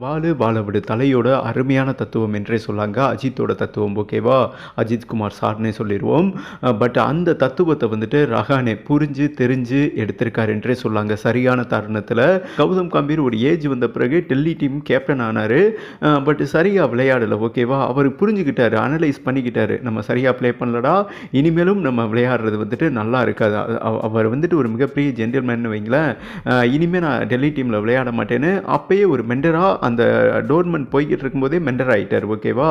வாழு வாழ விடு தலையோட அருமையான தத்துவம் என்றே சொல்லாங்க. அஜித்தோட தத்துவம் ஓகேவா அஜித் குமார் சார்னே சொல்லிடுவோம் பட் அந்த தத்துவத்தை வந்துட்டு ரஹானே புரிஞ்சு தெரிஞ்சு எடுத்திருக்காரு என்றே சொல்லாங்க. சரியான தருணத்தில். கௌதம் கம்பீர் ஒரு ஏஜ் வந்த பிறகு டெல்லி டீம் கேப்டன் ஆனார். பட் சரியாக விளையாடலை ஓகேவா அவர் புரிஞ்சுக்கிட்டாரு அனலைஸ் பண்ணிக்கிட்டாரு. நம்ம சரியாக ப்ளே பண்ணலடா. இனிமேலும் நம்ம விளையாடுறது வந்துட்டு நல்லா இருக்காது. அவர் வந்துட்டு ஒரு மிகப்பெரிய ஜென்டில்மேன் வைங்களேன். இனிமேல் நான் டெல்லி டீமில் விளையாட மாட்டேன்னு அப்பயே ஒரு மெண்டராக அந்த டோர்மெண்ட் போய்கிட்டு இருக்கும்போதே மெண்டர் ஆகிட்டார் ஓகேவா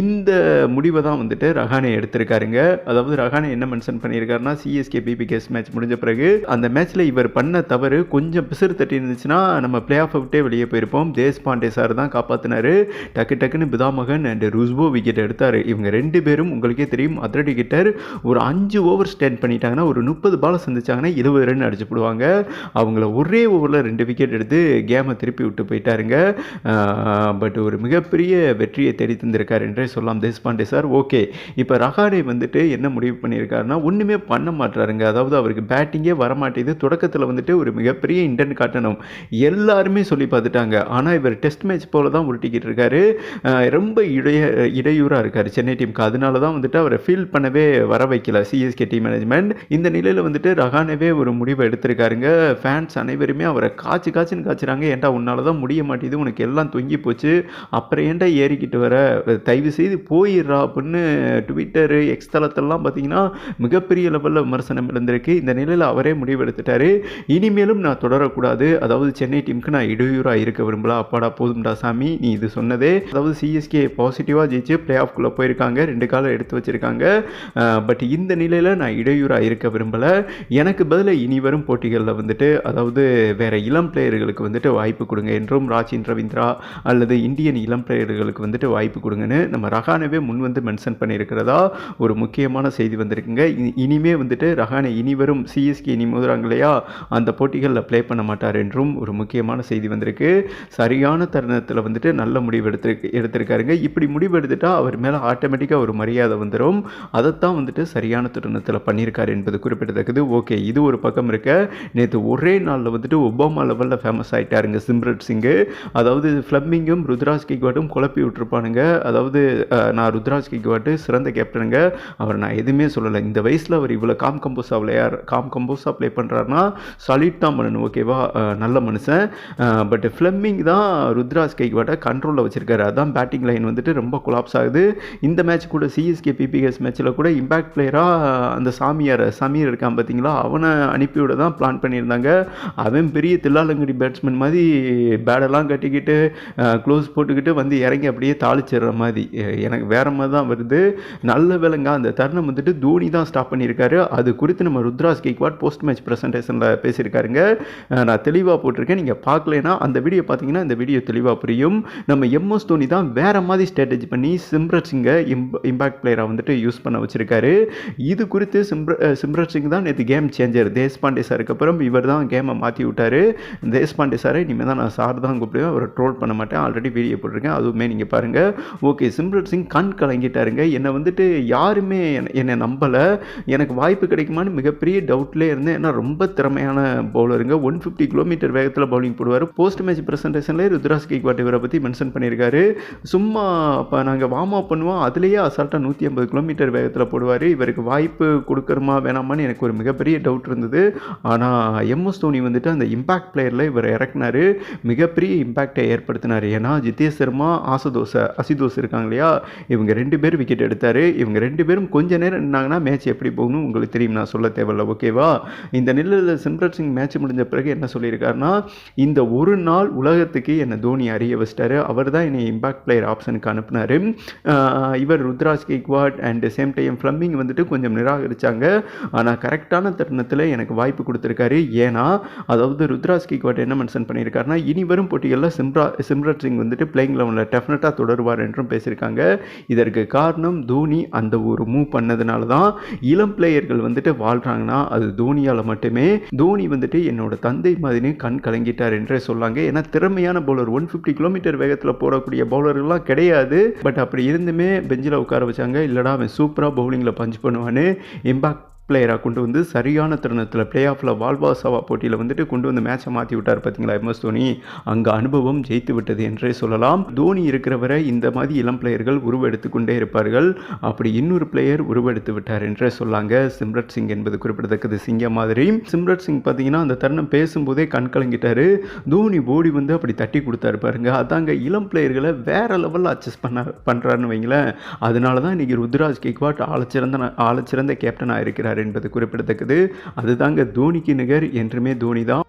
இந்த முடிவை தான் வந்துட்டு ரஹானே எடுத்திருக்காருங்க. அதாவது ரஹானே என்ன மென்ஷன் பண்ணியிருக்காருன்னா சிஎஸ்கே பிபி கேஸ் மேட்ச் முடிஞ்ச பிறகு அந்த மேட்ச்சில் இவர் பண்ண தவறு கொஞ்சம் பிசிறு தட்டி இருந்துச்சுன்னா நம்ம பிளே ஆஃப் விட்டே வெளியே போயிருப்போம். தேஸ் பாண்டே சார் தான் காப்பாற்றினாரு டக்கு டக்குன்னு பிதாமகன் அண்ட் ருஸ்போ விக்கெட் எடுத்தார். இவங்க ரெண்டு பேரும் உங்களுக்கே தெரியும் அதிரடி கிட்டர் ஒரு அஞ்சு ஓவர் ஸ்டேண்ட் பண்ணிட்டாங்கன்னா ஒரு முப்பது பால் சந்திச்சாங்கன்னா இருபது ரன் அடிச்சு போடுவாங்க. அவங்கள ஒரே ஓவரில் ரெண்டு விக்கெட் எடுத்து கேமை திருப்பி விட்டு போயிட்டாருங்க. பட் ஒரு மிகப்பெரிய வெற்றியை தேடி தந்திருக்கார் என்றே சொல்லலாம். Deshpande sir okay. இப்போ ரஹானே வந்துட்டு என்ன முடிவு பண்ணியிருக்காருன்னா ஒன்றுமே பண்ண மாட்டாருங்க அதாவது அவருக்கு பேட்டிங்கே வரமாட்டேது தொடக்கத்தில் வந்துட்டு ஒரு மிகப்பெரிய இண்டன் காட்டணும். எல்லாருமே சொல்லி பார்த்துட்டாங்க. ஆனால் இவர் டெஸ்ட் மேட்ச் போல தான் உருட்டிக்கிட்டு இருக்காரு. ரொம்ப இடைய இடையூறாக இருக்கார் சென்னை டீமுக்கு அதனால தான் வந்துட்டு அவரை ஃபீல் பண்ணவே வர வைக்கல சிஎஸ்கே டீம் மேனேஜ்மெண்ட் இந்த நிலையில் வந்துட்டு ரஹானவே ஒரு முடிவை எடுத்திருக்காருங்க. ஃபேன்ஸ் அனைவருமே அவரை காய்ச்சி காய்ச்சின்னு காய்ச்சுறாங்க. ஏன்டா உன்னால தான் முடிய மாட்டேது உனக்கு எல்லாம் தொங்கி போச்சு. அப்புறம் ஏன்டா ஏறிக்கிட்டு வர? தயவு செய்து போயிடுறா அப்படின்னு ட்விட்டரு எக்ஸ் தளத்திலலாம் பார்த்தீங்கன்னா மிகப்பெரிய லெவலில் விமர்சனம் இருந்திருக்கு இந்த நிலையில் அவரே முடிவு எடுத்துட்டாரு இனிமேலும் நான் தொடரக்கூடாது. அதாவது சென்னை டீமுக்கு நான் இடையூறாக இருக்க விரும்பல. அப்பாடா போதும்டா சாமி நீ இது சொன்னதே. அதாவது சிஎஸ்கே பாசிட்டிவாக ஜெயிச்சு பிளே ஆஃப்குள்ளே போயிருக்காங்க. ரெண்டு காலம் எடுத்து வச்சுருக்காங்க. பட் இந்த நிலையில் நான் இடையூறாக இருக்க விரும்பலை. எனக்கு பதிலாக இனி வரும் போட்டிகளில் வந்துட்டு அதாவது வேறு இளம் பிளேயர்களுக்கு வந்துட்டு வாய்ப்பு கொடுங்க என்றும் ராஜின் ரவீந்திரா அல்லது இந்தியன் இளம் பிளேயர்களுக்கு வந்துட்டு வாய்ப்பு கொடுங்கன்னு நம்ம ரஹானவே முன் வந்து மென்ஷன் பண்ணியிருக்கிறதா ஒரு முக்கியமான செய்தி வந்திருக்குங்க. இனிமே வந்துட்டு ரஹானே இனி வரும் சிஎஸ்கே இனி மோதுறாங்க இல்லையா அந்த போட்டிகளில் ப்ளே பண்ண மாட்டார் என்றும் ஒரு முக்கியமான செய்தி வந்திருக்கு. சரியான தருணத்தில் வந்துட்டு நல்ல முடிவு எடுத்திருக்கு எடுத்திருக்காருங்க. இப்படி முடிவு எடுத்துட்டால் அவர் மேலே ஆட்டோமேட்டிக்காக ஒரு மரியாதை வந்துடும் அதைத்தான் வந்துட்டு சரியான தருணத்தில் பண்ணியிருக்காரு என்பது குறிப்பிடத்தக்கது. ஓகே இது ஒரு பக்கம் இருக்க. நேற்று ஒரே நாளில் வந்துட்டு ஒபாமா லெவலில் ஃபேமஸ் ஆகிட்டாருங்க சிம்ரட் சிங்கு. அதாவது ஃப்ளம்மிங்கும் ருத்ராஜ் கிக்வாட்டும் குழப்பி விட்டுருப்பானுங்க. அதாவது நான் ருத்ராஜ் கிக்வாட்டு சிறந்த கேப்டனுங்க அவர் நான் எதுவுமே சொல்லலை. இந்த வயசில் அவர் இவ்வளோ காம் கம்போஸாக விளையார் காம் கம்போஸாக ப்ளே பண்ணுறாருனா சாலிட் தான் பண்ணணும் ஓகேவா நல்ல மனுஷன். பட் ஃப்ளம்மிங் தான் ருத்ராஜ் கிக்வாட்டை கண்ட்ரோலில் வச்சுருக்காரு. அதான் பேட்டிங் லைன் வந்துட்டு ரொம்ப கொலாப்ஸ் ஆகுது. இந்த மேட்ச் கூட சிஎஸ்கே பிபிஎஸ் மேட்ச்சில் கூட இம்பாக்ட் பிளேயராக அந்த சாமியார் சமீர் இருக்கான் பார்த்தீங்களா? அவனை அனுப்பிவிட தான் பிளான் பண்ணியிருந்தாங்க. அவன் பெரிய தில்லாலங்கடி பேட்ஸ்மேன் மாதிரி பேடெல்லாம் கட்டிக்கிட்டு க்ளோஸ் போட்டுக்கிட்டு வந்து இறங்கி அப்படியே தாளிச்சிடுற மாதிரி. எனக்கு வேற மாதிரி தான் வருது. நல்ல வேலைங்க. அந்த தருணம் வந்துட்டு தோனி தான் ஸ்டாப் பண்ணியிருக்காரு. அது குறித்து நம்ம ருத்ராஸ் கேக்வாட் போஸ்ட் மேட்ச் ப்ரெசன்டேஷனில் பேசியிருக்காருங்க. நான் தெளிவாக போட்டிருக்கேன். நீங்கள் பார்க்கலனா அந்த வீடியோ பார்த்தீங்கன்னா இந்த வீடியோ தெளிவாக புரியும். நம்ம எம்எஸ் தோனி தான் வேற மாதிரி ஸ்ட்ராட்டஜி பண்ணி சிம்ரட் சிங்கை இம்பாக்ட் பிளேயராக வந்துட்டு யூஸ் பண்ண வச்சிருக்காரு. இது குறித்து சிம்ர அஹ் சிம்ரட் சிங் தான் நேற்று கேம் சேஞ்சர் தேஷ்பாண்டே சாருக்கு அப்புறம் இவர் தான் கேமை மாற்றி விட்டார். தேஷ்பாண்டே சாரை இனிமேல் தான் நான் சார் தான் கூப்பிடுவேன். அவர் ட்ரோல் பண்ண மாட்டேன். ஆல்ரெடி வீடியோ போட்டிருக்கேன். அதுவுமே நீங்கள் பாருங்கள் ஓகே சிம்ரன் சிங் கண் கலங்கிட்டாருங்க. என்னை வந்துட்டு யாருமே என்னை- என்னை நம்பலை. எனக்கு வாய்ப்பு கிடைக்குமான்னு மிகப்பெரிய டவுட்லேயே இருந்தேன். ஏன்னா ரொம்ப திறமையான பவுலருங்க ஒன் ஃபிஃப்டி கிலோமீட்டர் வேகத்தில் பவுலிங் போடுவார். போஸ்ட் மேட்ச் ப்ரெசன்டேஷன்லேயே ருத்ராஸ் கேக்வாட் இவரை பற்றி மென்ஷன் பண்ணியிருக்காரு. சும்மா இப்போ நாங்கள் வார்ம் அப் பண்ணுவோம். அதுலேயே அசால்ட்டாக நூற்றி ஐம்பது கிலோமீட்டர் வேகத்தில் போடுவார். இவருக்கு வாய்ப்பு கொடுக்கணுமா வேணாமான்னு எனக்கு ஒரு மிகப்பெரிய டவுட் இருந்தது. ஆனால் எம்எஸ் தோனி வந்துட்டு அந்த இம்பாக்ட் பிளேயரில் இவர் இறக்குனாரு. மிகப்பெரிய இம்பேக்ட் ஏற்படுத்தினார். ஏன்னா ஜித்தேஷ் சர்மா ஆசதோசை அசிதோஸ் இருக்காங்க இல்லையா? இவங்க ரெண்டு பேரும் விக்கெட் எடுத்தார். இவங்க ரெண்டு பேரும் கொஞ்ச நேரம் நின்னாங்கன்னா மேட்ச் எப்படி போகணும் உங்களுக்கு தெரியும். நான் சொல்ல தேவையில்ல ஓகேவா இந்த நிலையில் சிம்ரத் சிங் மேட்ச் முடிஞ்ச பிறகு என்ன சொல்லியிருக்காருன்னா இந்த ஒரு நாள் உலகத்துக்கு என்னை தோனி அறிய வச்சிட்டாரு. அவர் தான் என்னை இம்பாக்ட் பிளேயர் ஆப்ஷனுக்கு அனுப்பினார். இவர் Ruturaj Gaikwad and same time Fleming வந்துட்டு கொஞ்சம் நிராகரித்தாங்க ஆனால் கரெக்டான தருணத்தில் எனக்கு வாய்ப்பு கொடுத்துருக்காரு. ஏன்னா அதாவது ருத்ராஜ் கேக்வாட் என்ன மென்ஷன் பண்ணியிருக்காருன்னா இனி வரும் போட்டிகளில் சிம்ரா சிம்ரத் சிங் வந்துட்டு பிளேயிங் லெவனில் டெஃபினட்டாக தொடருவார் என்றும் பேசியிருக்காங்க. இதற்கு காரணம் தோனி அந்த ஒரு மூவ் பண்ணதுனால தான் இளம் பிளேயர்கள் வந்துட்டு வாழ்கிறாங்கன்னா அது தோனியால் மட்டுமே. தோனி வந்துட்டு என்னோட தந்தை மாதிரி கண் கலங்கிட்டார் என்றே சொல்லாங்க. ஏன்னா திறமையான பவுலர் ஒன் ஃபிஃப்டி கிலோமீட்டர் வேகத்தில் போடக்கூடிய பவுலர்கள்லாம் கிடையாது. பட் அப்படி இருந்துமே பெஞ்சில் உட்கார வச்சாங்க. இல்லைடா அவன் சூப்பராக பவுலிங்கில் பஞ்ச் பண்ணுவான்னு. இம்பாக்ட் பிளேயராக கொண்டு வந்து சரியான தருணத்தில் பிளே ஆஃபில் வால்வாசாவா போட்டியில் வந்துட்டு கொண்டு வந்து மேட்சை மாற்றி விட்டார் பார்த்தீங்களா எம்எஸ் தோனி. அங்கே அனுபவம் ஜெயித்து விட்டது என்றே சொல்லலாம். தோனி இருக்கிறவரை இந்த மாதிரி இளம் பிளேயர்கள் உருவெடுத்து கொண்டே இருப்பார்கள். அப்படி இன்னொரு பிளேயர் உருவெடுத்து விட்டார் என்றே சொல்லாங்க. சிம்ரத் சிங் என்பது குறிப்பிடத்தக்கது சிங்க மாதிரி. சிம்ரத் சிங் பார்த்தீங்கன்னா அந்த தருணம் பேசும்போதே கண் கலங்கிட்டாரு. தோனி ஓடி வந்து அப்படி தட்டி கொடுத்தாரு பாருங்க. அதாங்க இளம் பிளேயர்களை வேற லெவலில் அட்ஜஸ்ட் பண்ண பண்ணுறாருன்னு வைங்களேன். அதனால தான் இன்னைக்கு ருத்ராஜ் கெக்வாட் ஆழச்சிறந்த ஆழச்சிறந்த கேப்டனாக இருக்கிறார் என்பது குறிப்பிடத்தக்கது. அதுதாங்க தோனிக்கு நிகர் என்றுமே தோனி தான்